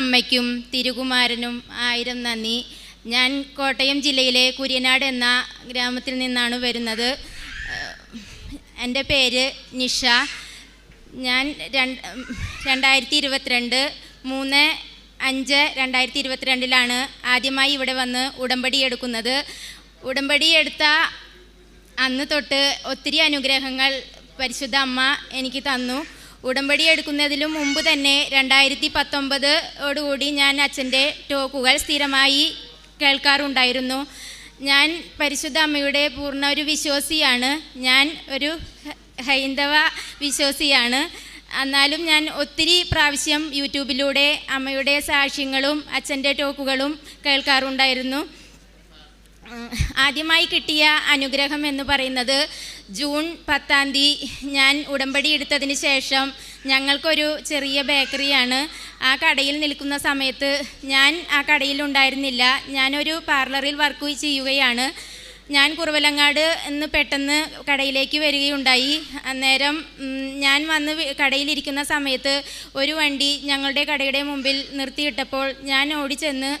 അമ്മയ്ക്കും തിരുകുമാരനും ആയിരം നന്ദി. ഞാൻ കോട്ടയം ജില്ലയിലെ കുര്യനാട് എന്ന ഗ്രാമത്തിൽ നിന്നാണ് വരുന്നത്. എന്റെ പേര് നിഷ. ഞാൻ രണ്ട് രണ്ടായിരത്തി ഇരുപത്തിരണ്ട് മൂന്ന് അഞ്ച് രണ്ടായിരത്തി ഇരുപത്തിരണ്ടിലാണ് ആദ്യമായി ഇവിടെ വന്ന് ഉടമ്പടി എടുക്കുന്നത്. ഉടമ്പടി എടുത്ത അന്ന് തൊട്ട് ഒത്തിരി അനുഗ്രഹങ്ങൾ പരിശുദ്ധ അമ്മ എനിക്ക് തന്നു. ഉടമ്പടി എടുക്കുന്നതിലും മുമ്പ് തന്നെ രണ്ടായിരത്തി പത്തൊമ്പതോടുകൂടി ഞാൻ അച്ഛന്റെ ടോക്കുകൾ സ്ഥിരമായി കേൾക്കാറുണ്ടായിരുന്നു. ഞാൻ പരിശുദ്ധ അമ്മയുടെ പൂർണ ഒരു വിശ്വാസിയാണ്. ഞാൻ ഒരു ഹൈന്ദവ വിശ്വാസിയാണ്. എന്നാലും ഞാൻ ഒത്തിരി പ്രാവശ്യം യൂട്യൂബിലൂടെ അമ്മയുടെ സാക്ഷ്യങ്ങളും അച്ഛന്റെ ടോക്കുകളും കേൾക്കാറുണ്ടായിരുന്നു. ആദ്യമായി കിട്ടിയ അനുഗ്രഹം എന്ന് പറയുന്നത് ജൂൺ പത്താം തീയതി ഞാൻ ഉടമ്പടി എടുത്തതിന് ശേഷം ഞങ്ങൾക്കൊരു ചെറിയ ബേക്കറിയാണ്. ആ കടയിൽ നിൽക്കുന്ന സമയത്ത് ഞാൻ ആ കടയിൽ ഉണ്ടായിരുന്നില്ല. ഞാനൊരു പാർലറിൽ വർക്ക് ചെയ്യുകയാണ്. ഞാൻ കുറവലങ്ങാട് എന്ന് പെട്ടെന്ന് കടയിലേക്ക് വരികയുണ്ടായി. അന്നേരം ഞാൻ വന്ന് കടയിലിരിക്കുന്ന സമയത്ത് ഒരു വണ്ടി ഞങ്ങളുടെ കടയുടെ മുമ്പിൽ നിർത്തിയിട്ടപ്പോൾ ഞാൻ ഓടിച്ചെന്ന്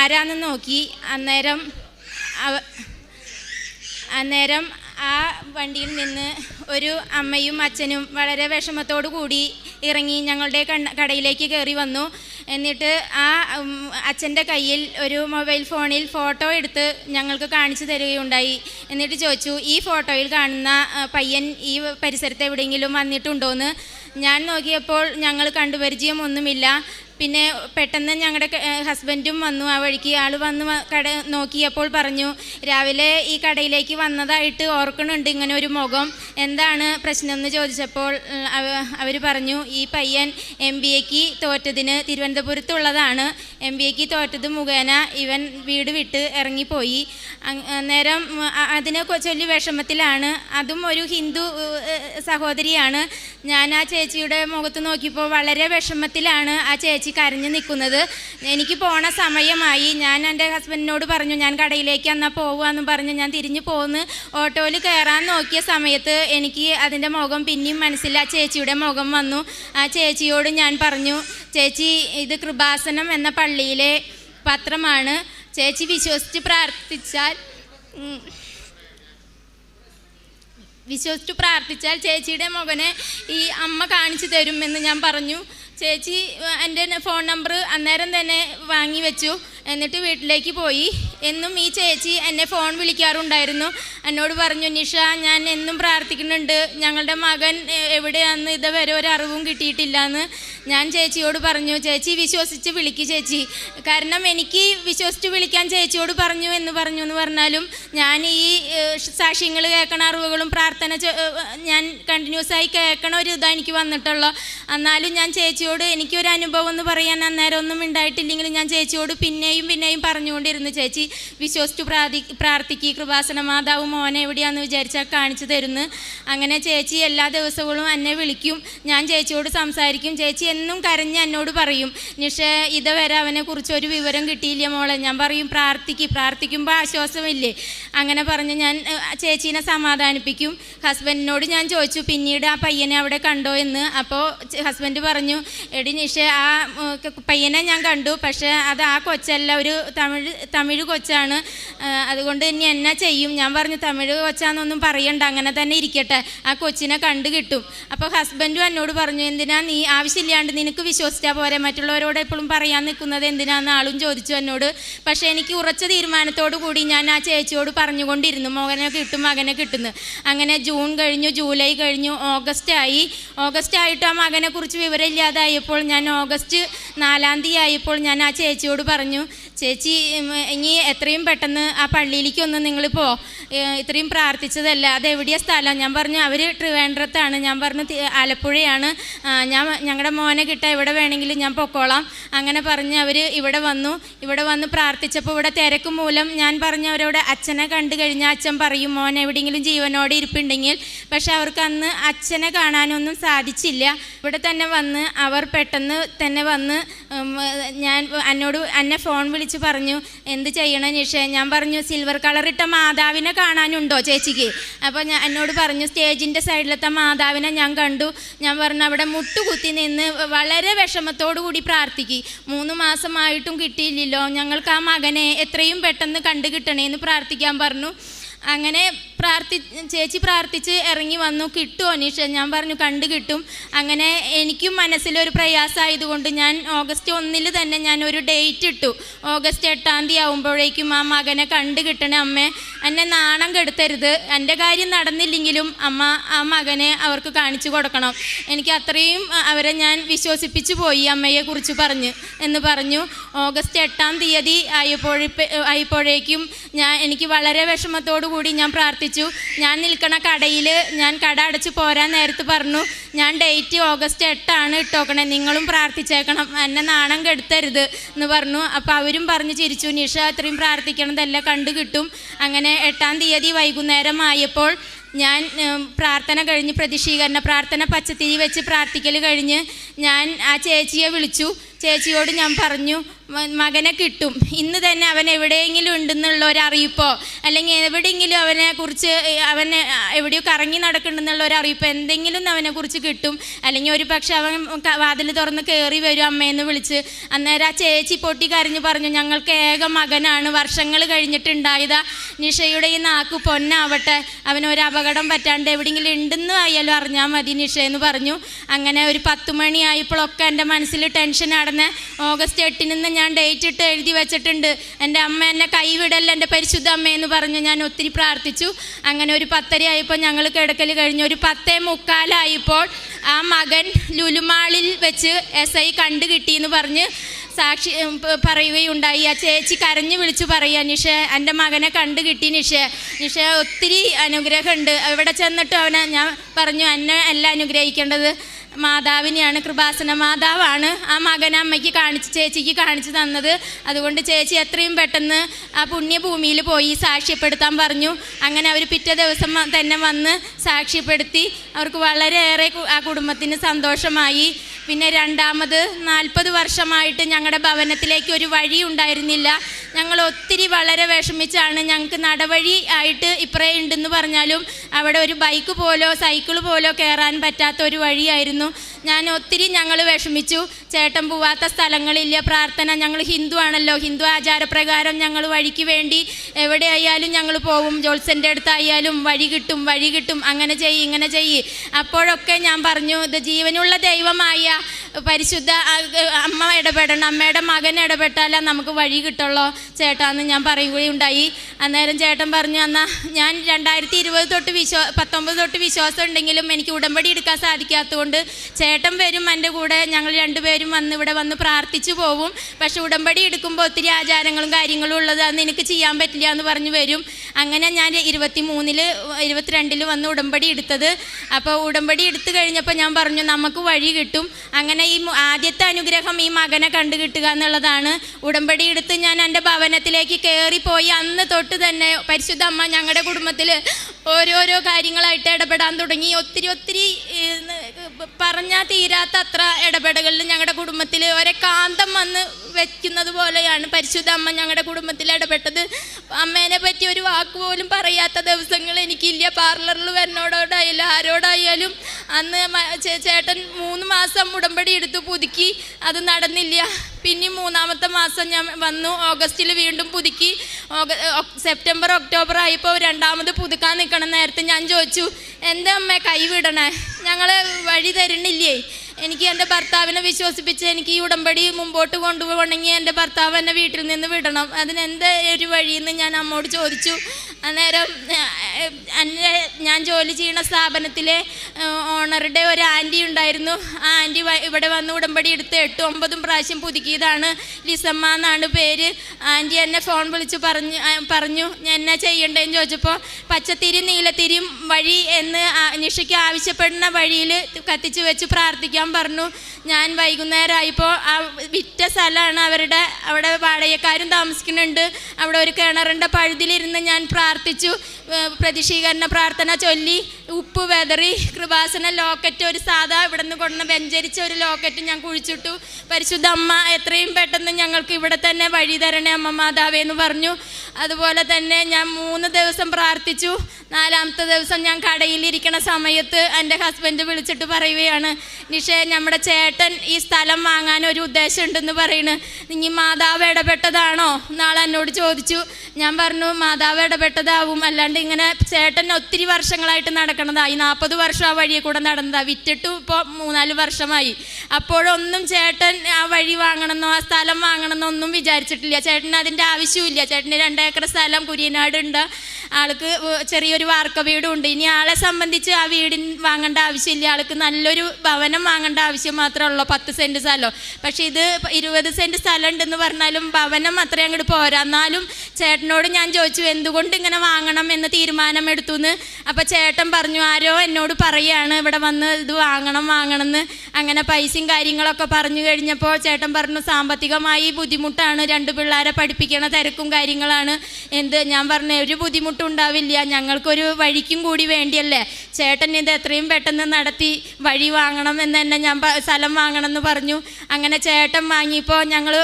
ആരാന്ന് നോക്കി. അന്നേരം അന്നേരം ആ വണ്ടിയിൽ നിന്ന് ഒരു അമ്മയും അച്ഛനും വളരെ വിഷമത്തോടു കൂടി ഇറങ്ങി ഞങ്ങളുടെ കടയിലേക്ക് കയറി വന്നു. എന്നിട്ട് ആ അച്ഛന്റെ കയ്യിൽ ഒരു മൊബൈൽ ഫോണിൽ ഫോട്ടോ എടുത്ത് ഞങ്ങൾക്ക് കാണിച്ചു തരികയുണ്ടായി. എന്നിട്ട് ചോദിച്ചു ഈ ഫോട്ടോയിൽ കാണുന്ന പയ്യൻ ഈ പരിസരത്ത് എവിടെയെങ്കിലും വന്നിട്ടുണ്ടോയെന്ന് ഞാൻ നോക്കിയപ്പോൾ ഞങ്ങൾ കണ്ടുപരിചയം ഒന്നുമില്ല പിന്നെ പെട്ടെന്ന് ഞങ്ങളുടെ ഹസ്ബൻഡും വന്നു. ആ വഴിക്ക് ആൾ വന്ന് കട നോക്കിയപ്പോൾ പറഞ്ഞു രാവിലെ ഈ കടയിലേക്ക് വന്നതായിട്ട് ഓർക്കണുണ്ട് ഇങ്ങനെ ഒരു മുഖം. എന്താണ് പ്രശ്നം എന്ന് ചോദിച്ചപ്പോൾ അവർ പറഞ്ഞു ഈ പയ്യൻ എം ബി എക്ക് തോറ്റതിന് തിരുവനന്തപുരത്തുള്ളതാണ്. എം ബി എക്ക് തോറ്റത് മുഖേന ഇവൻ വീട് വിട്ട് ഇറങ്ങിപ്പോയി. നേരം അതിനെ ചൊല്ലി വിഷമത്തിലാണ്. അതും ഒരു ഹിന്ദു സഹോദരിയാണ്. ഞാൻ ആ ചേച്ചിയുടെ മുഖത്ത് നോക്കിയപ്പോൾ വളരെ വിഷമത്തിലാണ് ആ ചേച്ചി കരഞ്ഞു നിൽക്കുന്നത്. എനിക്ക് പോണ സമയമായി. ഞാൻ എന്റെ ഹസ്ബൻഡിനോട് പറഞ്ഞു ഞാൻ കടയിലേക്ക് എന്നാൽ പോവാന്ന് പറഞ്ഞു ഞാൻ തിരിഞ്ഞു പോന്ന് ഓട്ടോയിൽ കയറാൻ നോക്കിയ സമയത്ത് എനിക്ക് അതിന്റെ മുഖം പിന്നെയും മനസ്സിൽ ചേച്ചിയുടെ മുഖം വന്നു. ആ ചേച്ചിയോട് ഞാൻ പറഞ്ഞു ചേച്ചി ഇത് കൃപാസനം എന്ന പള്ളിയിലെ പത്രമാണ്. ചേച്ചി വിശ്വസിച്ച് പ്രാർത്ഥിച്ചാൽ വിശ്വസിച്ചു പ്രാർത്ഥിച്ചാൽ ചേച്ചിയുടെ മകനെ ഈ അമ്മ കാണിച്ചു തരുമെന്ന് ഞാൻ പറഞ്ഞു. ചേച്ചി എന്റെ ഫോൺ നമ്പർ അന്നേരം തന്നെ വാങ്ങി വെച്ചു. എന്നിട്ട് വീട്ടിലേക്ക് പോയി. എന്നും ഈ ചേച്ചി എന്നെ ഫോൺ വിളിക്കാറുണ്ടായിരുന്നു. എന്നോട് പറഞ്ഞു നിഷ ഞാൻ എന്നും പ്രാർത്ഥിക്കുന്നുണ്ട്. ഞങ്ങളുടെ മകൻ എവിടെയാന്ന് ഇതുവരെ ഒരു അറിവും കിട്ടിയിട്ടില്ല എന്ന് ഞാൻ ചേച്ചിയോട് പറഞ്ഞു ചേച്ചി വിശ്വസിച്ച് വിളിക്ക് ചേച്ചി. കാരണം എനിക്ക് വിശ്വസിച്ച് വിളിക്കാൻ ചേച്ചിയോട് പറഞ്ഞു എന്ന് പറഞ്ഞു എന്ന് പറഞ്ഞാലും ഞാൻ ഈ സാക്ഷ്യങ്ങൾ കേൾക്കണ അറിവുകളും പ്രാർത്ഥന ഞാൻ കണ്ടിന്യൂസ് ആയി കേൾക്കണ ഒരു ഇതാണ് എനിക്ക് വന്നിട്ടുള്ളൂ. എന്നാലും ഞാൻ ചേച്ചിയോട് എനിക്കൊരു അനുഭവം എന്ന് പറയാൻ അന്നേരം ഒന്നും ഉണ്ടായിട്ടില്ലെങ്കിലും ഞാൻ ചേച്ചിയോട് പിന്നെയും പിന്നെയും പറഞ്ഞുകൊണ്ടിരുന്നു ചേച്ചി വിശ്വസിച്ചു പ്രാർത്ഥി പ്രാർത്ഥിക്ക് കൃപാസന മാതാവ് മോനെ എവിടെയാണെന്ന് വിചാരിച്ചാൽ കാണിച്ചു തരുന്നു. അങ്ങനെ ചേച്ചി എല്ലാ ദിവസങ്ങളും എന്നെ വിളിക്കും. ഞാൻ ചേച്ചിയോട് സംസാരിക്കും. ചേച്ചി എന്നും കരഞ്ഞ് എന്നോട് പറയും പക്ഷേ ഇതുവരെ അവനെ കുറിച്ച് ഒരു വിവരം കിട്ടിയില്ല മോളെ. ഞാൻ പറയും പ്രാർത്ഥിക്ക് പ്രാർത്ഥിക്കുമ്പോൾ ആശ്വാസമില്ലേ? അങ്ങനെ പറഞ്ഞ് ഞാൻ ചേച്ചീനെ സമാധാനിപ്പിക്കും. ഹസ്ബൻഡിനോട് ഞാൻ ചോദിച്ചു പിന്നീട് ആ പയ്യനെ അവിടെ കണ്ടോ എന്ന്? അപ്പോൾ ഹസ്ബൻഡ് പറഞ്ഞു എടി നിഷ ആ പയ്യനെ ഞാൻ കണ്ടു. പക്ഷേ അത് ആ കൊച്ചല്ല ഒരു തമിഴ് തമിഴ് കൊച്ചാണ്. അതുകൊണ്ട് ഇനി എന്നാ ചെയ്യും? ഞാൻ പറഞ്ഞു തമിഴ് കൊച്ചാന്നൊന്നും പറയണ്ട അങ്ങനെ തന്നെ ഇരിക്കട്ടെ. ആ കൊച്ചിനെ കണ്ടു കിട്ടും. അപ്പോൾ ഹസ്ബൻഡും എന്നോട് പറഞ്ഞു എന്തിനാ നീ ആവശ്യമില്ലാണ്ട് നിനക്ക് വിശ്വസിച്ചാൽ പോരെ? മറ്റുള്ളവരോട് എപ്പോഴും പറയാൻ നിൽക്കുന്നത് എന്തിനാന്ന് ആളും ചോദിച്ചു എന്നോട്. പക്ഷേ എനിക്ക് ഉറച്ച തീരുമാനത്തോടു കൂടി ഞാൻ ആ ചേച്ചിയോട് പറഞ്ഞുകൊണ്ടിരുന്നു മകനെ കിട്ടും മകനെ കിട്ടുന്നു അങ്ങനെ ജൂൺ കഴിഞ്ഞു ജൂലൈ കഴിഞ്ഞു ഓഗസ്റ്റ് ആയി. ഓഗസ്റ്റ് ആയിട്ട് ആ മകനെ കുറിച്ച് വിവരമില്ലാതായപ്പോൾ ഞാൻ ഓഗസ്റ്റ് നാലാം തീയതി ആയപ്പോൾ ഞാൻ ആ ചേച്ചിയോട് പറഞ്ഞു ചേച്ചി ഇനി എത്രയും പെട്ടെന്ന് ആ പള്ളിയിലേക്കൊന്ന് നിങ്ങൾ പോ. ഇത്രയും പ്രാർത്ഥിച്ചതല്ല അത് എവിടെയാണ് സ്ഥലം? ഞാൻ പറഞ്ഞു അവർ ട്രിവാൻഡ്രത്താണ്. ഞാൻ പറഞ്ഞു ആലപ്പുഴയാണ്. ഞാൻ ഞങ്ങളുടെ മോനെ കിട്ടാൻ ഇവിടെ വേണമെങ്കിലും ഞാൻ പൊക്കോളാം. അങ്ങനെ പറഞ്ഞ് അവർ ഇവിടെ വന്നു. ഇവിടെ വന്ന് പ്രാർത്ഥിച്ചപ്പോൾ ഇവിടെ തിരക്ക് മൂലം ഞാൻ പറഞ്ഞു അവരോട് അച്ഛനെ കണ്ടു കഴിഞ്ഞാൽ അച്ഛൻ പറയും മോൻ എവിടെയെങ്കിലും ജീവനോടെ ഇരിപ്പുണ്ടെങ്കിൽ. പക്ഷെ അവർക്ക് അന്ന് അച്ഛനെ കാണാനൊന്നും സാധിച്ചില്ല. ഇവിടെ തന്നെ വന്ന് അവർ പെട്ടെന്ന് തന്നെ വന്ന് ഞാൻ എന്നോട് എന്നെ ഫോൺ വിളിച്ച് പറഞ്ഞു എന്ത് ചെയ്യണം നിഷേ? ഞാൻ പറഞ്ഞു സിൽവർ കളർ ഇട്ട മാതാവിനെ കാണാനുണ്ടോ ചേച്ചിക്ക്? അപ്പോൾ ഞാൻ എന്നോട് പറഞ്ഞു സ്റ്റേജിന്റെ സൈഡിലത്തെ മാതാവിനെ ഞാൻ കണ്ടു. ഞാൻ പറഞ്ഞു അവിടെ മുട്ടുകുത്തി നിന്ന് വളരെ കൂടി പ്രാർത്ഥിക്കി. മൂന്ന് മാസമായിട്ടും കിട്ടിയില്ലല്ലോ. ഞങ്ങൾക്ക് ആ മകനെ എത്രയും പെട്ടെന്ന് കണ്ടു കിട്ടണേന്ന് പ്രാർത്ഥിക്കാൻ പറഞ്ഞു. അങ്ങനെ പ്രാർത്ഥി ചേച്ചി പ്രാർത്ഥിച്ച് ഇറങ്ങി വന്നു. കിട്ടുമോ അനീഷ? ഞാൻ പറഞ്ഞു കണ്ടു കിട്ടും. അങ്ങനെ എനിക്കും മനസ്സിലൊരു പ്രയാസമായതുകൊണ്ട് ഞാൻ ഓഗസ്റ്റ് ഒന്നിൽ തന്നെ ഞാൻ ഒരു ഡേറ്റ് ഇട്ടു. ഓഗസ്റ്റ് എട്ടാം തീയതി ആകുമ്പോഴേക്കും ആ മകനെ കണ്ടു കിട്ടണേ അമ്മേ. എന്നെ നാണം കെടുത്തരുത്. എന്റെ കാര്യം നടന്നില്ലെങ്കിലും അമ്മ ആ മകനെ അവർക്ക് കാണിച്ചു കൊടുക്കണം. എനിക്ക് അത്രയും അവരെ ഞാൻ വിശ്വസിപ്പിച്ചു പോയി അമ്മയെക്കുറിച്ച് പറഞ്ഞ് എന്ന് പറഞ്ഞു. ഓഗസ്റ്റ് എട്ടാം തീയതി ആയപ്പോഴേ ആയപ്പോഴേക്കും ഞാൻ എനിക്ക് വളരെ വിഷമത്തോടു കൂടി ഞാൻ പ്രാർത്ഥിച്ചു. ഞാൻ നിൽക്കണ കടയിൽ ഞാൻ കട അടച്ച് പോരാൻ നേരത്ത് പറഞ്ഞു ഞാൻ ഡേറ്റ് ഓഗസ്റ്റ് എട്ടാണ് ഇട്ടോക്കണേ നിങ്ങളും പ്രാർത്ഥിച്ചേക്കണം എന്നെ നാണം കെടുത്തരുത് എന്ന് പറഞ്ഞു. അപ്പോൾ അവരും പറഞ്ഞ് ചിരിച്ചു നിഷ അത്രയും പ്രാർത്ഥിക്കണതെല്ലാം കണ്ടു കിട്ടും. അങ്ങനെ എട്ടാം തീയതി വൈകുന്നേരമായപ്പോൾ ഞാൻ പ്രാർത്ഥന കഴിഞ്ഞ് പ്രതിഷീകരണ പ്രാർത്ഥന പച്ചത്തിരി വെച്ച് പ്രാർത്ഥിക്കൽ കഴിഞ്ഞ് ഞാൻ ആ ചേച്ചിയെ വിളിച്ചു. ചേച്ചിയോട് ഞാൻ പറഞ്ഞു മകനെ കിട്ടും. ഇന്ന് തന്നെ അവൻ എവിടെയെങ്കിലും ഉണ്ടെന്നുള്ള ഒരു അറിയിപ്പോ? അല്ലെങ്കിൽ എവിടെയെങ്കിലും അവനെ കുറിച്ച് അവനെ എവിടെയോ കറങ്ങി നടക്കുന്നുണ്ടെന്നുള്ള ഒരു അറിയിപ്പോ? എന്തെങ്കിലും അവനെ കുറിച്ച് കിട്ടും. അല്ലെങ്കിൽ ഒരു പക്ഷെ അവൻ വാതിൽ തുറന്ന് കയറി വരും അമ്മയെന്ന് വിളിച്ച്. അന്നേരം ആ ചേച്ചി പൊട്ടി കരഞ്ഞു പറഞ്ഞു ഞങ്ങൾക്ക് ഏക മകനാണ്. വർഷങ്ങൾ കഴിഞ്ഞിട്ടുണ്ടായതാ. നിഷയുടെ ഈ നാക്ക് പൊന്നാവട്ടെ. അവനൊരു അപകടം പറ്റാണ്ട് എവിടെയെങ്കിലും ഉണ്ടെന്ന് ആയാലും അറിഞ്ഞാൽ മതി നിഷ എന്ന് പറഞ്ഞു. അങ്ങനെ ഒരു പത്ത് മണിയായപ്പോഴൊക്കെ എന്റെ മനസ്സിൽ ടെൻഷൻ അടന്ന് ഓഗസ്റ്റ് എട്ടിന് ഞാൻ ഡേറ്റ് ഇട്ട് എഴുതി വെച്ചിട്ടുണ്ട്. എന്റെ അമ്മ എന്നെ കൈവിടല്ല എന്റെ പരിശുദ്ധ അമ്മയെന്ന് പറഞ്ഞ് ഞാൻ ഒത്തിരി പ്രാർത്ഥിച്ചു. അങ്ങനെ ഒരു പത്തര ആയപ്പോൾ ഞങ്ങൾ കിടക്കൽ കഴിഞ്ഞു ഒരു പത്തേ മുക്കാലായപ്പോൾ ആ മകൻ ലുലുമാളിൽ വെച്ച് എസ് ഐ കണ്ടു കിട്ടിയെന്ന് പറഞ്ഞ് സാക്ഷി പറയുകയുണ്ടായി. ആ ചേച്ചി കരഞ്ഞു വിളിച്ചു പറയുക നിഷ എന്റെ മകനെ കണ്ടു കിട്ടി നിഷ. നിഷ ഒത്തിരി അനുഗ്രഹമുണ്ട്. അവിടെ ചെന്നിട്ട് അവനെ ഞാൻ പറഞ്ഞു എന്നെ അല്ല അനുഗ്രഹിക്കേണ്ടത്. മാതാവിനെയാണ് കൃപാസന മാതാവാണ് ആ മകൻ അമ്മയ്ക്ക് കാണിച്ച് ചേച്ചിക്ക് കാണിച്ചു തന്നത്. അതുകൊണ്ട് ചേച്ചി എത്രയും പെട്ടെന്ന് ആ പുണ്യഭൂമിയിൽ പോയി സാക്ഷ്യപ്പെടുത്താൻ പറഞ്ഞു. അങ്ങനെ അവർ പിറ്റേ ദിവസം തന്നെ വന്ന് സാക്ഷ്യപ്പെടുത്തി. അവർക്ക് വളരെയേറെ ആ കുടുംബത്തിന് സന്തോഷമായി. പിന്നെ രണ്ടാമത് നാൽപ്പത് വർഷമായിട്ട് ഞങ്ങളുടെ ഭവനത്തിലേക്ക് ഒരു വഴി ഉണ്ടായിരുന്നില്ല ഞങ്ങൾ ഒത്തിരി വളരെ വിഷമിച്ചാണ് ഞങ്ങൾക്ക് നടവഴി ആയിട്ട് ഇപ്പറേ ഉണ്ടെന്ന് പറഞ്ഞാലും അവിടെ ഒരു ബൈക്ക് പോലോ സൈക്കിൾ പോലോ കയറാൻ പറ്റാത്ത ഒരു വഴിയായിരുന്നു. ഞാൻ ഒത്തിരി ഞങ്ങൾ വിഷമിച്ചു. ചേട്ടൻ പോവാത്ത സ്ഥലങ്ങളില്ല പ്രാർത്ഥന ഞങ്ങൾ ഹിന്ദു ആണല്ലോ. ഹിന്ദു ആചാരപ്രകാരം ഞങ്ങൾ വഴിക്ക് വേണ്ടി എവിടെയായാലും ഞങ്ങൾ പോവും. ജോത്സന്റെ അടുത്തായാലും വഴി കിട്ടും വഴി കിട്ടും. അങ്ങനെ ചെയ്യ് ഇങ്ങനെ ചെയ്യ്. അപ്പോഴൊക്കെ ഞാൻ പറഞ്ഞു ഇത് ജീവനുള്ള ദൈവമായ പരിശുദ്ധ അമ്മ ഇടപെടണം. അമ്മയുടെ മകൻ ഇടപെട്ടാലേ നമുക്ക് വഴി കിട്ടുള്ളൂ. ചേട്ടാന്ന് ഞാൻ പറയുകയുണ്ടായി അന്നേരം ചേട്ടൻ പറഞ്ഞു എന്നാൽ ഞാൻ രണ്ടായിരത്തി ഇരുപത് തൊട്ട് വിശ്വാ പത്തൊമ്പത് തൊട്ട് വിശ്വാസം ഉണ്ടെങ്കിലും എനിക്ക് ഉടമ്പടി എടുക്കാൻ സാധിക്കാത്തതുകൊണ്ട് ചേട്ടൻ വരും എന്റെ കൂടെ ഞങ്ങൾ രണ്ടുപേരും വന്ന് ഇവിടെ വന്ന് പ്രാർത്ഥിച്ചു പോവും. പക്ഷെ ഉടമ്പടി എടുക്കുമ്പോൾ ഒത്തിരി ആചാരങ്ങളും കാര്യങ്ങളും ഉള്ളത് അന്ന് എനിക്ക് ചെയ്യാൻ പറ്റില്ല എന്ന് പറഞ്ഞു വരും. അങ്ങനെ ഞാൻ ഇരുപത്തി മൂന്നിൽ ഇരുപത്തിരണ്ടിൽ വന്ന് ഉടമ്പടി എടുത്തത്. അപ്പോൾ ഉടമ്പടി എടുത്തു കഴിഞ്ഞപ്പോൾ ഞാൻ പറഞ്ഞു നമുക്ക് വഴി കിട്ടും. അങ്ങനെ ഈ മു- ആദ്യത്തെ അനുഗ്രഹം ഈ മകനെ കണ്ടു കിട്ടുക എന്നുള്ളതാണ്. ഉടമ്പടി എടുത്ത് ഞാൻ എന്റെ ഭവനത്തിലേക്ക് കയറിപ്പോയി. അന്ന് തൊട്ട് തന്നെ പരിശുദ്ധ അമ്മ ഞങ്ങളുടെ കുടുംബത്തിൽ ഓരോരോ കാര്യങ്ങളായിട്ട് ഇടപെടാൻ തുടങ്ങി. ഒത്തിരി ഒത്തിരി പറഞ്ഞാൽ തീരാത്ത അത്ര ഇടപെടലുകളിൽ ഞങ്ങളുടെ കുടുംബത്തിൽ ഒരേ കാന്തം വന്ന് വെക്കുന്നത് പോലെയാണ്. പരിശുദ്ധ അമ്മ ഞങ്ങളുടെ കുടുംബത്തിൽ ഇടപെട്ടത്. അമ്മേനെ പറ്റി ഒരു വാക്ക് പോലും പറയാത്ത ദിവസങ്ങൾ എനിക്കില്ല. പാർലറിൽ വരുന്നോടോടായാലും ആരോടായാലും അന്ന് ചേട്ടൻ മൂന്ന് മാസം ഉടമ്പടി എടുത്തു പുതുക്കി. അത് നടന്നില്ല. പിന്നെ മൂന്നാമത്തെ മാസം ഞാൻ വന്നു. ഓഗസ്റ്റിൽ വീണ്ടും പുതുക്കി. സെപ്റ്റംബർ ഒക്ടോബർ ആയപ്പോൾ രണ്ടാമത് പുതുക്കാൻ നിൽക്കണം നേരത്തെ ഞാൻ ചോദിച്ചു. എന്താ അമ്മ കൈവിടണേ? ഞങ്ങൾ വഴി തരുന്നില്ലേ? എനിക്ക് എന്റെ ഭർത്താവിനെ വിശ്വസിപ്പിച്ച് എനിക്ക് ഈ ഉടമ്പടി മുമ്പോട്ട് കൊണ്ടുപോകണമെങ്കിൽ എന്റെ ഭർത്താവ് എന്നെ വീട്ടിൽ നിന്ന് വിടണം. അതിനെന്ത് ഒരു വഴിയെന്ന് ഞാൻ അമ്മോട് ചോദിച്ചു. അന്നേരം എന്റെ ഞാൻ ജോലി ചെയ്യുന്ന സ്ഥാപനത്തിലെ ഓണറുടെ ഒരു ആന്റി ഉണ്ടായിരുന്നു. ആ ആന്റി ഇവിടെ വന്ന് ഉടമ്പടി എടുത്ത് എട്ടും ഒമ്പതും പ്രാവശ്യം പുതുക്കിയതാണ്. ലിസമ്മ എന്നാണ് പേര്. ആന്റി എന്നെ ഫോൺ വിളിച്ച് പറഞ്ഞു പറഞ്ഞു എന്നാ ചെയ്യണ്ടേന്ന് ചോദിച്ചപ്പോൾ പച്ചത്തിരി നീലത്തിരിയും വഴി എന്ന് നിഷയ്ക്ക് ആവശ്യപ്പെടുന്ന വഴിയിൽ കത്തിച്ച് വെച്ച് പ്രാർത്ഥിക്കാൻ പറഞ്ഞു ഞാൻ വൈകുന്നേരമായപ്പോൾ ആ വിറ്റ സ്ഥലമാണ് അവരുടെ അവിടെ വാടകക്കാരും താമസിക്കുന്നുണ്ട്. അവിടെ ഒരു കിണറിന്റെ പഴുതിലിരുന്ന് ഞാൻ പ്രാർത്ഥിച്ചു. പ്രതിഷീകരണ പ്രാർത്ഥന ചൊല്ലി. ഉപ്പ് വെതറി കൃപാസന ലോക്കറ്റ് ഒരു സാധാ ഇവിടെ നിന്ന് കൊണ്ടുവന്ന് വെഞ്ചരിച്ച ഒരു ലോക്കറ്റ് ഞാൻ കുഴിച്ചിട്ടു. പരിശുദ്ധ അമ്മ എത്രയും പെട്ടെന്ന് ഞങ്ങൾക്ക് ഇവിടെ തന്നെ വഴി തരണേ അമ്മ മാതാവേ എന്ന് പറഞ്ഞു. അതുപോലെ തന്നെ ഞാൻ മൂന്ന് ദിവസം പ്രാർത്ഥിച്ചു. നാലാമത്തെ ദിവസം ഞാൻ കടയിലിരിക്കണ സമയത്ത് എന്റെ ഹസ്ബൻഡ് വിളിച്ചിട്ട് പറയുകയാണ് നിഷേ നമ്മുടെ ചേട്ടൻ ഈ സ്ഥലം വാങ്ങാൻ ഒരു ഉദ്ദേശം ഉണ്ടെന്ന് പറയുന്നു ഇനി മാതാവ് ഇടപെട്ടതാണോ? നാളെ എന്നോട് ചോദിച്ചു. ഞാൻ പറഞ്ഞു മാതാവ് ഇടപെട്ടതാവും. അല്ലാണ്ട് ഇങ്ങനെ ചേട്ടൻ ഒത്തിരി വർഷങ്ങളായിട്ട് നടക്കണതായി നാൽപ്പത് വർഷം ആ വഴിയെ കൂടെ നടന്നതാണ് വിറ്റിട്ട് ഇപ്പോൾ മൂന്നാൽ വർഷമായി. അപ്പോഴൊന്നും ചേട്ടൻ ആ വഴി വാങ്ങണമെന്നോ ആ സ്ഥലം വാങ്ങണമെന്നോ ഒന്നും വിചാരിച്ചിട്ടില്ല. ചേട്ടന് അതിന്റെ ആവശ്യമില്ല ചേട്ടന് രണ്ടേക്കർ സ്ഥലം കുരിയനാടുണ്ട്. ആൾക്ക് ചെറിയൊരു വാർക്ക വീടും ഉണ്ട് ഇനി ആളെ സംബന്ധിച്ച് ആ വീടിന് വാങ്ങേണ്ട ആവശ്യമില്ല. ആൾക്ക് നല്ലൊരു ഭവനം വാങ്ങേണ്ട ആവശ്യം മാത്രമേ ഉള്ളൂ പത്ത് സെന്റ് സ്ഥലം. പക്ഷേ ഇത് ഇരുപത് സെന്റ് സ്ഥലം ഉണ്ടെന്ന് പറഞ്ഞാലും ഭവനം അത്രയും അങ്ങോട്ട് പോരാ. എന്നാലും ചേട്ടനോട് ഞാൻ ചോദിച്ചു എന്തുകൊണ്ട് ഇങ്ങനെ വാങ്ങണം എന്ന് തീരുമാനം എടുത്തു എന്ന് അപ്പോൾ ചേട്ടൻ പറഞ്ഞു ആരോ എന്നോട് പറയാണ് ഇവിടെ വന്ന് ഇത് വാങ്ങണം വാങ്ങണം എന്ന് അങ്ങനെ പൈസയും കാര്യങ്ങളൊക്കെ പറഞ്ഞു കഴിഞ്ഞപ്പോൾ ചേട്ടൻ പറഞ്ഞു സാമ്പത്തികമായി ബുദ്ധിമുട്ടാണ്. രണ്ട് പിള്ളേരെ പഠിപ്പിക്കണ തിരക്കും കാര്യങ്ങളാണ്. എന്ത്? ഞാൻ പറഞ്ഞു ഒരു ബുദ്ധിമുട്ടും ഉണ്ടാവില്ല. ഞങ്ങൾക്കൊരു വഴിക്കും കൂടി വേണ്ടിയല്ലേ. ചേട്ടൻ ഇത് എത്രയും പെട്ടെന്ന് നടത്തി വഴി വാങ്ങണം എന്ന് തന്നെ ഞാൻ സ്ഥലം വാങ്ങണം എന്ന് പറഞ്ഞു. അങ്ങനെ ചേട്ടൻ വാങ്ങിയപ്പോൾ ഞങ്ങൾ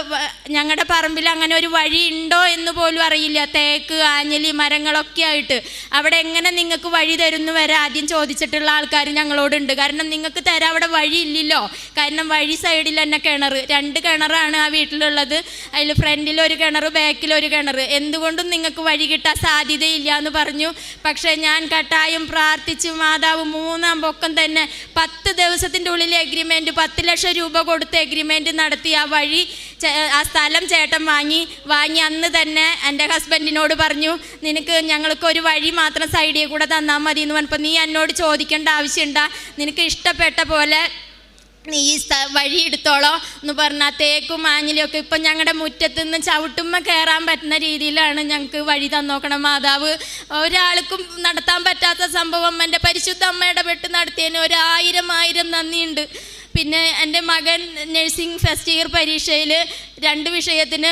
ഞങ്ങളുടെ പറമ്പിൽ അങ്ങനെ ഒരു വഴി ഉണ്ടോ എന്ന് പോലും അറിയില്ല. തേക്ക് ആഞ്ഞലി മരങ്ങളൊക്കെ ആയിട്ട്. അവിടെ എങ്ങനെ നിങ്ങൾക്ക് വഴി തരുന്നു വരെ ആദ്യം ചോദിച്ചിട്ടുള്ള ആൾക്കാർ ഞങ്ങളോടുണ്ട്. കാരണം നിങ്ങൾക്ക് തരാൻ അവിടെ വഴി ഇല്ലല്ലോ. കാരണം വഴി സൈഡിൽ തന്നെ കിണർ. രണ്ട് കിണറാണ് ആ വീട്ടിലുള്ളത്. അതിൽ ഫ്രണ്ടിൽ ഒരു കിണർ ബാക്കിൽ ഒരു കിണർ. എന്തുകൊണ്ടും നിങ്ങൾക്ക് വഴി കിട്ടാൻ സാധ്യതയില്ല എന്ന് പറഞ്ഞു. പക്ഷേ ഞാൻ കട്ടായും പ്രാർത്ഥിച്ചു മാതാവ് മൂന്നാം പൊക്കം തന്നെ പത്ത് ദിവസത്തിന്റെ ഉള്ളിൽ എഗ്രിമെന്റ് പത്ത് ലക്ഷം രൂപ കൊടുത്ത് എഗ്രിമെന്റ് നടത്തി ആ വഴി ആ സ്ഥലം ചേട്ടൻ വാങ്ങി. വാങ്ങി അന്ന് തന്നെ എന്റെ ഹസ്ബൻഡിനോട് പറഞ്ഞു നിനക്ക് ഞങ്ങൾക്ക് ഒരു വഴി മാത്രം സൈഡിൽ കൂടെ തന്നാൽ മതി എന്ന് പറഞ്ഞപ്പോൾ നീ എന്നോട് ചോദിക്കേണ്ട ആവശ്യമുണ്ടാ. നിനക്ക് ഇഷ്ടപ്പെട്ട പോലെ നീ ഈ വഴി എടുത്തോളോ എന്ന് പറഞ്ഞാൽ തേക്കും മാഞ്ഞിലും ഒക്കെ ഇപ്പം ഞങ്ങളുടെ മുറ്റത്ത് നിന്ന് ചവിട്ടുമ്പോൾ കയറാൻ പറ്റുന്ന രീതിയിലാണ് ഞങ്ങൾക്ക് വഴി തന്നോക്കണം മാതാവ്. ഒരാൾക്കും നടത്താൻ പറ്റാത്ത സംഭവം എന്റെ പരിശുദ്ധ അമ്മ ഇടപെട്ട് നടത്തിയതിന് ഒരായിരം ആയിരം നന്ദിയുണ്ട്. പിന്നെ എന്റെ മകൻ നഴ്സിംഗ് ഫസ്റ്റ് ഇയർ പരീക്ഷയിൽ രണ്ട് വിഷയത്തിന്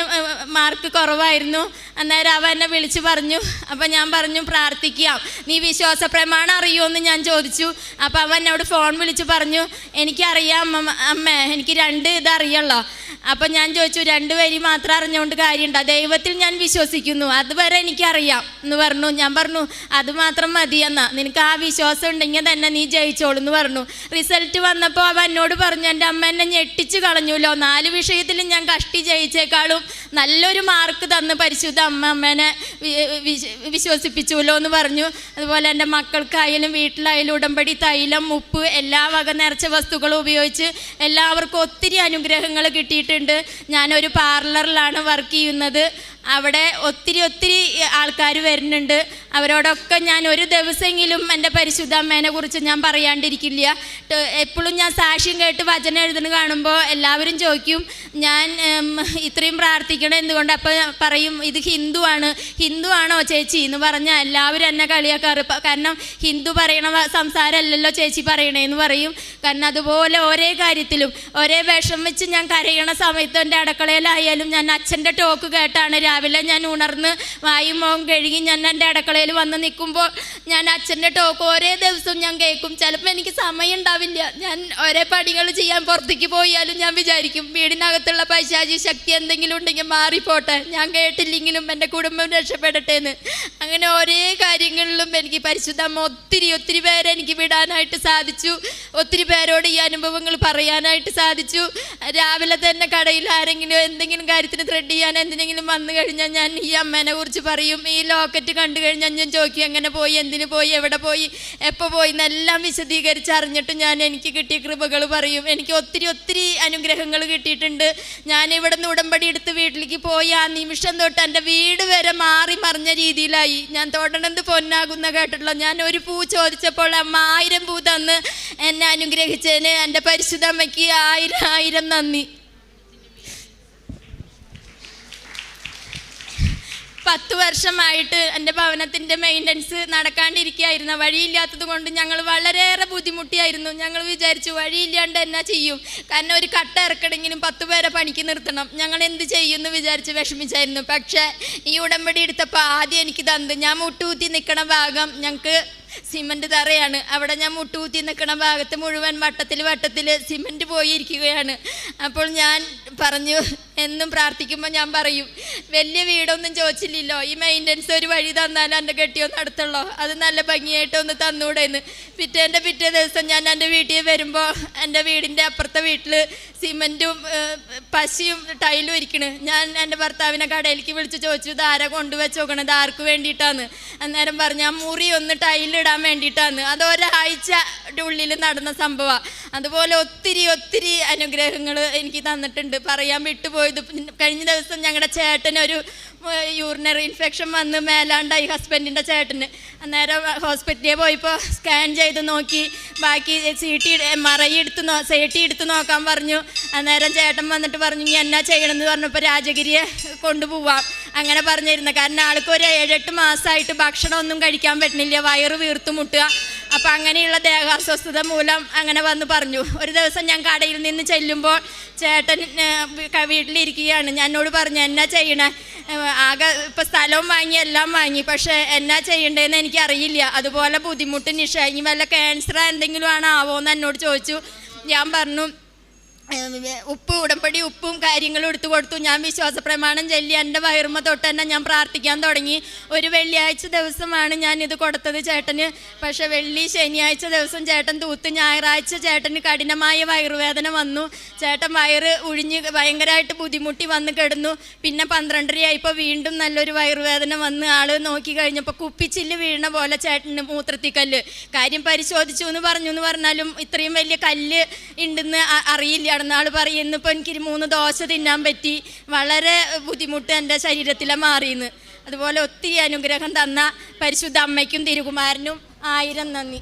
മാർക്ക് കുറവായിരുന്നു. അന്നേരം അവ എന്നെ വിളിച്ച് പറഞ്ഞു. അപ്പം ഞാൻ പറഞ്ഞു പ്രാർത്ഥിക്കാം. നീ വിശ്വാസ പ്രമാണം അറിയുമെന്ന് ഞാൻ ചോദിച്ചു. അപ്പം അവൻ എന്നോട് ഫോൺ വിളിച്ച് പറഞ്ഞു എനിക്കറിയാം അമ്മ അമ്മേ എനിക്ക് രണ്ട് ഇതറിയല്ലോ അപ്പം ഞാൻ ചോദിച്ചു രണ്ട് വരി മാത്രം അറിഞ്ഞുകൊണ്ട് കാര്യമുണ്ടോ? ദൈവത്തിൽ ഞാൻ വിശ്വസിക്കുന്നു. അതുവരെ എനിക്കറിയാം. എന്ന് പറഞ്ഞു. ഞാൻ പറഞ്ഞു അത് മാത്രം മതി എന്നാ നിനക്ക് ആ വിശ്വാസം ഉണ്ടെങ്കിൽ തന്നെ നീ ജയിച്ചോളൂ എന്ന് പറഞ്ഞു. റിസൾട്ട് വന്നപ്പോൾ അവ എന്നോട് പറഞ്ഞു എന്റെ അമ്മ എന്നെ ഞെട്ടിച്ച് കളഞ്ഞുല്ലോ. നാല് വിഷയത്തിൽ ഞാൻ കഷ്ടി ജയിച്ചേക്കാളും നല്ലൊരു മാർക്ക് തന്ന് പരിശുദ്ധ അമ്മ അമ്മേനെ വിശ്വസിപ്പിച്ചുല്ലോ എന്ന് പറഞ്ഞു. അതുപോലെ എന്റെ മക്കൾക്കായാലും വീട്ടിലായാലും ഉടമ്പടി തൈലം ഉപ്പ് എല്ലാ വക നിറച്ച വസ്തുക്കളും ഉപയോഗിച്ച് എല്ലാവർക്കും ഒത്തിരി അനുഗ്രഹങ്ങൾ കിട്ടിയിട്ടുണ്ട്. ഞാനൊരു പാർലറിലാണ് വർക്ക് ചെയ്യുന്നത്. അവിടെ ഒത്തിരി ഒത്തിരി ആൾക്കാർ വരുന്നുണ്ട്. അവരോടൊക്കെ ഞാൻ ഒരു ദിവസമെങ്കിലും എന്റെ പരിശുദ്ധ അമ്മേനെ കുറിച്ച് ഞാൻ പറയാണ്ടിരിക്കില്ല. എപ്പോഴും ഞാൻ സാക്ഷ്യം കേട്ട് വചനം എഴുതുന്നത് കാണുമ്പോൾ എല്ലാവരും ചോദിക്കും ഞാൻ ഇത്രയും പ്രാർത്ഥിക്കണം എന്തുകൊണ്ട്? അപ്പോൾ പറയും ഇത് ഹിന്ദു ആണ്. ഹിന്ദു ആണോ ചേച്ചി? എന്ന് പറഞ്ഞാൽ എല്ലാവരും എന്നെ കളിയാക്കാറ്. കാരണം ഹിന്ദു പറയണ സംസാരമല്ലല്ലോ ചേച്ചി പറയണേന്ന് പറയും. കാരണം അതുപോലെ ഒരേ കാര്യത്തിലും ഒരേ വിഷം വെച്ച് ഞാൻ കരയണ സമയത്ത് എന്റെ അടുക്കളയിലായാലും ഞാൻ അച്ഛന്റെ ടോക്ക് കേട്ടാണ്. രാവിലെ ഞാൻ ഉണർന്ന് വായും മോം കഴുകി ഞാൻ എന്റെ അടുക്കളയിൽ വന്ന് നിൽക്കുമ്പോൾ ഞാൻ അച്ഛന്റെ ടോക്ക് ഒരേ ദിവസവും ഞാൻ കേൾക്കും. ചിലപ്പോൾ എനിക്ക് സമയം ഉണ്ടാവില്ല. ഞാൻ ഒരേ പണികൾ ചെയ്യാൻ പുറത്തേക്ക് പോയാലും ഞാൻ വിചാരിക്കും വീടിനകത്തുള്ള പൈശാചി ശക്തി എന്തെങ്കിലും ഉണ്ടെങ്കിൽ മാറിപ്പോട്ടെ. ഞാൻ കേട്ടില്ലെങ്കിലും എന്റെ കുടുംബം രക്ഷപ്പെടട്ടെ എന്ന് അങ്ങനെ ഒരേ കാര്യങ്ങളിലും എനിക്ക് പരിശുദ്ധ അമ്മ ഒത്തിരി ഒത്തിരി പേരെ എനിക്ക് വിടാനായിട്ട് സാധിച്ചു. ഒത്തിരി പേരോട് ഈ അനുഭവങ്ങൾ പറയാനായിട്ട് സാധിച്ചു. രാവിലെ തന്നെ കടയിൽ ആരെങ്കിലും എന്തെങ്കിലും കാര്യത്തിന് ത്രെഡ് ചെയ്യാൻ എന്തിനെങ്കിലും വന്നു കഴിഞ്ഞാൽ ഞാൻ ഈ അമ്മേനെ കുറിച്ച് പറയും. ഈ ലോക്കറ്റ് കണ്ടു കഴിഞ്ഞാൽ ഞാൻ ചോദിക്കും എങ്ങനെ പോയി? എന്തിന് പോയി? എവിടെ പോയി? എപ്പോൾ പോയി? എന്നെല്ലാം വിശദീകരിച്ച് അറിഞ്ഞിട്ട് ഞാൻ എനിക്ക് കിട്ടിയ കൃപകൾ പറയും. എനിക്ക് ഒത്തിരി ഒത്തിരി അനുഗ്രഹങ്ങൾ കിട്ടിയിട്ടുണ്ട്. ഞാൻ ഇവിടെ നിന്ന് ഉടമ്പടി എടുത്ത് വീട്ടിലേക്ക് പോയി ആ നിമിഷം തൊട്ട് എന്റെ വീട് വരെ മാറി മറിഞ്ഞ രീതിയിലായി. ഞാൻ തൊടണത് പൊന്നാകുന്ന കേട്ടിട്ടുള്ള ഞാൻ ഒരു പൂ ചോദിച്ചപ്പോൾ അമ്മ ആയിരം പൂ തന്ന് എന്നെ അനുഗ്രഹിച്ചതിന് എന്റെ പരിശുദ്ധ അമ്മയ്ക്ക് ആയിരം ആയിരം നന്ദി. പത്ത് വർഷമായിട്ട് എന്റെ ഭവനത്തിന്റെ മെയിന്റനൻസ് നടക്കാണ്ടിരിക്കുകയായിരുന്നു. വഴിയില്ലാത്തത് കൊണ്ട് ഞങ്ങൾ വളരെയേറെ ബുദ്ധിമുട്ടിയായിരുന്നു. ഞങ്ങൾ വിചാരിച്ചു വഴിയില്ലാണ്ട് എന്നാ ചെയ്യും? കാരണം ഒരു കട്ട ഇറക്കണമെങ്കിലും പത്ത് പേരെ പണിക്ക് നിർത്തണം. ഞങ്ങൾ എന്ത് ചെയ്യുമെന്ന് വിചാരിച്ച് വിഷമിച്ചായിരുന്നു. പക്ഷേ ഈ ഉടമ്പടി എടുത്തപ്പോൾ ആദ്യം എനിക്ക് തന്നത് ഞാൻ മുട്ടുകുത്തി നിൽക്കണ ഭാഗം ഞങ്ങൾക്ക് സിമന്റ് തറയാണ്. അവിടെ ഞാൻ മുട്ടുകുത്തി നിൽക്കുന്ന ഭാഗത്ത് മുഴുവൻ വട്ടത്തിൽ വട്ടത്തിൽ സിമന്റ് പോയിരിക്കുകയാണ്. അപ്പോൾ ഞാൻ പറഞ്ഞു എന്നും പ്രാർത്ഥിക്കുമ്പോൾ ഞാൻ പറയും വലിയ വീടൊന്നും ചോദിച്ചില്ലല്ലോ. ഈ മെയിന്റനൻസ് ഒരു വഴി തന്നാൽ എന്റെ കെട്ടിയോ നടത്തുള്ളോ അത് നല്ല ഭംഗിയായിട്ട് ഒന്ന് തന്നൂടെ എന്ന് പിറ്റേന്റെ പിറ്റേ ദിവസം ഞാൻ എന്റെ വീട്ടിൽ വരുമ്പോൾ എന്റെ വീടിന്റെ അപ്പുറത്തെ വീട്ടിൽ സിമന്റും പശയും ടൈലും ഇരിക്കണ്. ഞാൻ എന്റെ ഭർത്താവിനെ കടയിലേക്ക് വിളിച്ച് ചോദിച്ചു ധാര കൊണ്ടുവച്ച് നോക്കണത് ആർക്ക് വേണ്ടിയിട്ടാണ് അന്നേരം പറഞ്ഞു ആ മുറി ഒന്ന് ടൈലിടാൻ വേണ്ടിയിട്ടാണ് അത് ഒരാഴ്ചയുടെ ഉള്ളിൽ നടന്ന സംഭവമാണ് അതുപോലെ ഒത്തിരി ഒത്തിരി അനുഗ്രഹങ്ങൾ എനിക്ക് തന്നിട്ടുണ്ട്. പറയാൻ വിട്ടുപോയത് കഴിഞ്ഞ ദിവസം ഞങ്ങളുടെ ചേട്ടനൊരു യൂറിനറി ഇൻഫെക്ഷൻ വന്ന് മേലാണ്ടായി ഹസ്ബൻഡിന്റെ ചേട്ടന്. അന്നേരം ഹോസ്പിറ്റലിൽ പോയപ്പോൾ സ്കാൻ ചെയ്ത് നോക്കി. ബാക്കി C T M R I എടുത്ത് നോ സി ടി എടുത്ത് നോക്കാൻ പറഞ്ഞു. അന്നേരം ചേട്ടൻ വന്നിട്ട് പറഞ്ഞു ഇനി എന്നാ ചെയ്യണമെന്ന് പറഞ്ഞപ്പോൾ രാജഗിരിയെ കൊണ്ടുപോവാം. അങ്ങനെ പറഞ്ഞിരുന്നത് കാരണം ആൾക്ക് ഒരു ഏഴെട്ട് മാസമായിട്ട് ഭക്ഷണമൊന്നും കഴിക്കാൻ പറ്റുന്നില്ല. വയറ് വീർത്തു മുട്ടുക. അപ്പം അങ്ങനെയുള്ള ദേഹാസ്വസ്ഥത മൂലം അങ്ങനെ വന്ന് പറഞ്ഞു. ഒരു ദിവസം ഞാൻ കടയിൽ നിന്ന് ചെല്ലുമ്പോൾ ചേട്ടൻ വീട്ടിലിരിക്കുകയാണ്. എന്നോട് പറഞ്ഞു എന്നാ ചെയ്യണേ? ആകെ ഇപ്പം സ്ഥലവും വാങ്ങി എല്ലാം വാങ്ങി. പക്ഷേ എന്നാ ചെയ്യണ്ടേന്ന് എനിക്കറിയില്ല. അതുപോലെ ബുദ്ധിമുട്ട് നിഷ ഇനി വല്ല ക്യാൻസർ എന്തെങ്കിലും ആണോ ആവോന്ന് എന്നോട് ചോദിച്ചു. ഞാൻ പറഞ്ഞു ഉപ്പ് ഉടമ്പടി ഉപ്പും കാര്യങ്ങളും എടുത്തു കൊടുത്തു. ഞാൻ വിശ്വാസ പ്രമാണം ചൊല്ലി എന്റെ വയറുമ്മ തൊട്ട് തന്നെ ഞാൻ പ്രാർത്ഥിക്കാൻ തുടങ്ങി. ഒരു വെള്ളിയാഴ്ച ദിവസമാണ് ഞാൻ ഇത് കൊടുത്തത് ചേട്ടന്. പക്ഷേ വെള്ളി ശനിയാഴ്ച ദിവസം ചേട്ടൻ തൂത്ത് ഞായറാഴ്ച ചേട്ടന് കഠിനമായ വയറുവേദന വന്നു. ചേട്ടൻ വയറ് ഉഴിഞ്ഞ് ഭയങ്കരമായിട്ട് ബുദ്ധിമുട്ടി വന്ന് കിടന്നു. പിന്നെ പന്ത്രണ്ടരയായപ്പോൾ വീണ്ടും നല്ലൊരു വയറുവേദന വന്ന് ആൾ നോക്കി കഴിഞ്ഞപ്പോൾ കുപ്പിച്ചില്ല് വീണ പോലെ ചേട്ടന് മൂത്രത്തിക്കല്ല്. കാര്യം പരിശോധിച്ചു എന്ന് പറഞ്ഞു എന്ന് പറഞ്ഞാലും ഇത്രയും വലിയ കല്ല് ഉണ്ടെന്ന് അ- അറിയില്ല ആൾ പറയും എനിക്ക് മൂന്ന് ദോശ തിന്നാൻ പറ്റി. വളരെ ബുദ്ധിമുട്ട് എന്റെ ശരീരത്തിലെ മാറിയെന്ന് അതുപോലെ ഒത്തിരി അനുഗ്രഹം തന്ന പരിശുദ്ധ അമ്മയ്ക്കും തിരുകുമാരനും ആയിരം നന്ദി.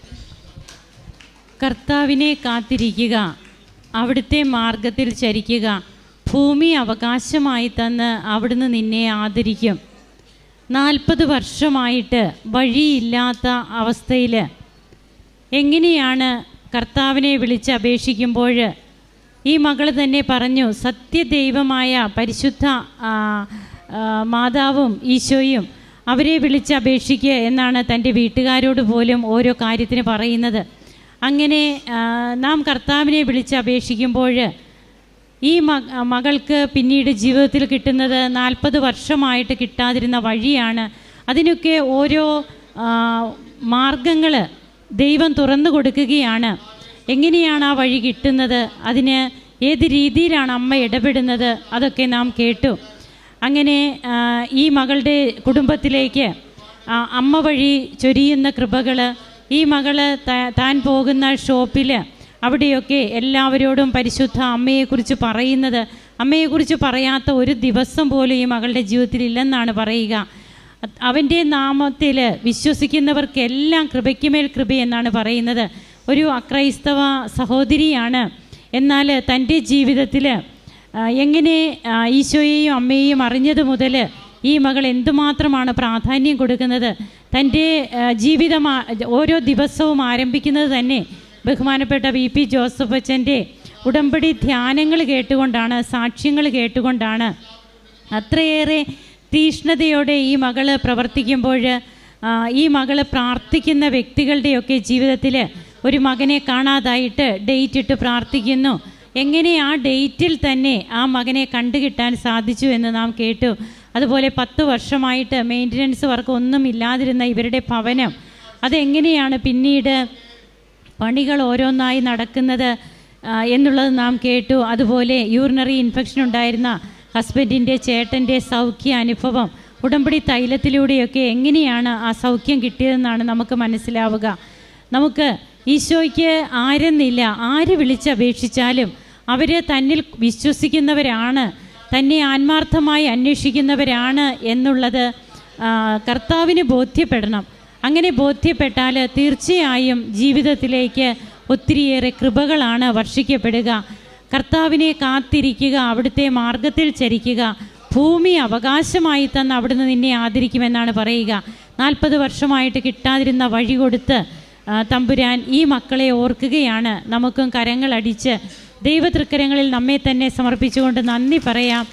കർത്താവിനെ കാത്തിരിക്കുക അവിടുത്തെ മാർഗത്തിൽ ചരിക്കുക ഭൂമി അവകാശമായി തന്ന് അവിടുന്ന് നിന്നെ ആദരിക്കും. നാൽപ്പത് വർഷമായിട്ട് വഴിയില്ലാത്ത അവസ്ഥയിൽ എങ്ങനെയാണ് കർത്താവിനെ വിളിച്ച് അപേക്ഷിക്കുമ്പോൾ ഈ മകൾ തന്നെ പറഞ്ഞു സത്യദൈവമായ പരിശുദ്ധ മാതാവും ഈശോയും അവരെ വിളിച്ച് അപേക്ഷിക്കുക എന്നാണ് തന്റെ വീട്ടുകാരോട് പോലും ഓരോ കാര്യത്തിന് പറയുന്നത്. അങ്ങനെ നാം കർത്താവിനെ വിളിച്ച് അപേക്ഷിക്കുമ്പോൾ ഈ മകൾക്ക് പിന്നീട് ജീവിതത്തിൽ കിട്ടുന്നത് നാൽപ്പത് വർഷമായിട്ട് കിട്ടാതിരുന്ന വഴിയാണ്. അതിനൊക്കെ ഓരോ മാർഗങ്ങൾ ദൈവം തുറന്നു കൊടുക്കുകയാണ്. എങ്ങനെയാണ് ആ വഴി കിട്ടുന്നത്? അതിന് ഏത് രീതിയിലാണ് അമ്മ ഇടപെടുന്നത്? അതൊക്കെ നാം കേട്ടു. അങ്ങനെ ഈ മകളുടെ കുടുംബത്തിലേക്ക് അമ്മ വഴി ചൊരിയുന്ന കൃപകൾ ഈ മകൾ താൻ പോകുന്ന ഷോപ്പിൽ അവിടെയൊക്കെ എല്ലാവരോടും പരിശുദ്ധ അമ്മയെക്കുറിച്ച് പറയുന്നത് അമ്മയെക്കുറിച്ച് പറയാത്ത ഒരു ദിവസം പോലും ഈ മകളുടെ ജീവിതത്തിൽ ഇല്ലെന്നാണ് പറയുക. അവന്റെ നാമത്തിൽ വിശ്വസിക്കുന്നവർക്കെല്ലാം കൃപയ്ക്കുമേൽ കൃപ എന്നാണ് പറയുന്നത്. ഒരു അക്രൈസ്തവ സഹോദരിയാണ്. എന്നാൽ തന്റെ ജീവിതത്തിൽ എങ്ങനെ ഈശോയെയും അമ്മയെയും അറിഞ്ഞത് മുതൽ ഈ മകൾ എന്തുമാത്രമാണ് പ്രാധാന്യം കൊടുക്കുന്നത്? തന്റെ ജീവിതം ഓരോ ദിവസവും ആരംഭിക്കുന്നത് തന്നെ ബഹുമാനപ്പെട്ട വി. പി. ജോസഫ് അച്ഛന്റെ ഉടമ്പടി ധ്യാനങ്ങൾ കേട്ടുകൊണ്ടാണ് സാക്ഷ്യങ്ങൾ കേട്ടുകൊണ്ടാണ്. അത്രയേറെ തീഷ്ണതയോടെ ഈ മകൾ പ്രവർത്തിക്കുമ്പോൾ ഈ മകൾ പ്രാർത്ഥിക്കുന്ന വ്യക്തികളുടെയൊക്കെ ജീവിതത്തിൽ ഒരു മകനെ കാണാതായിട്ട് ഡേറ്റ് ഇട്ട് പ്രാർത്ഥിക്കുന്നു. എങ്ങനെ ആ ഡേറ്റിൽ തന്നെ ആ മകനെ കണ്ടുകിട്ടാൻ സാധിച്ചു എന്ന് നാം കേട്ടു. അതുപോലെ പത്ത് വർഷമായിട്ട് മെയിന്റനൻസ് വർക്ക് ഒന്നും ഇല്ലാതിരുന്ന ഇവരുടെ ഭവനം അതെങ്ങനെയാണ് പിന്നീട് പണികൾ ഓരോന്നായി നടക്കുന്നത് എന്നുള്ളത് നാം കേട്ടു. അതുപോലെ യൂറിനറി ഇൻഫെക്ഷൻ ഉണ്ടായിരുന്ന ഹസ്ബൻഡിന്റെ ചേട്ടന്റെ സൗഖ്യ അനുഭവം ഉടമ്പടി തൈലത്തിലൂടെയൊക്കെ എങ്ങനെയാണ് ആ സൗഖ്യം കിട്ടിയതെന്നാണ് നമുക്ക് മനസ്സിലാവുക. നമുക്ക് ഈശോയ്ക്ക് ആരെന്നില്ല? ആര് വിളിച്ചപേക്ഷിച്ചാലും അവർ തന്നിൽ വിശ്വസിക്കുന്നവരാണ് തന്നെ ആത്മാർത്ഥമായി അന്വേഷിക്കുന്നവരാണ് എന്നുള്ളത് കർത്താവിന് ബോധ്യപ്പെടണം. അങ്ങനെ ബോധ്യപ്പെട്ടാൽ തീർച്ചയായും ജീവിതത്തിലേക്ക് ഒത്തിരിയേറെ കൃപകളാണ് വർഷിക്കപ്പെടുക. കർത്താവിനെ കാത്തിരിക്കുക അവിടുത്തെ മാർഗത്തിൽ ചരിക്കുക ഭൂമി അവകാശമായി തന്ന് അവിടുന്ന് നിന്നെ ആദരിക്കുമെന്നാണ് പറയുക. നാൽപ്പത് വർഷമായിട്ട് കിട്ടാതിരുന്ന വഴി കൊടുത്ത് തമ്പുരാൻ ഈ മക്കളെ ഓർക്കുകയാണ്. നമുക്കും കരങ്ങളടിച്ച് ദൈവതൃക്കരങ്ങളിൽ നമ്മെ തന്നെ സമർപ്പിച്ചുകൊണ്ട് നന്ദി പറയാം.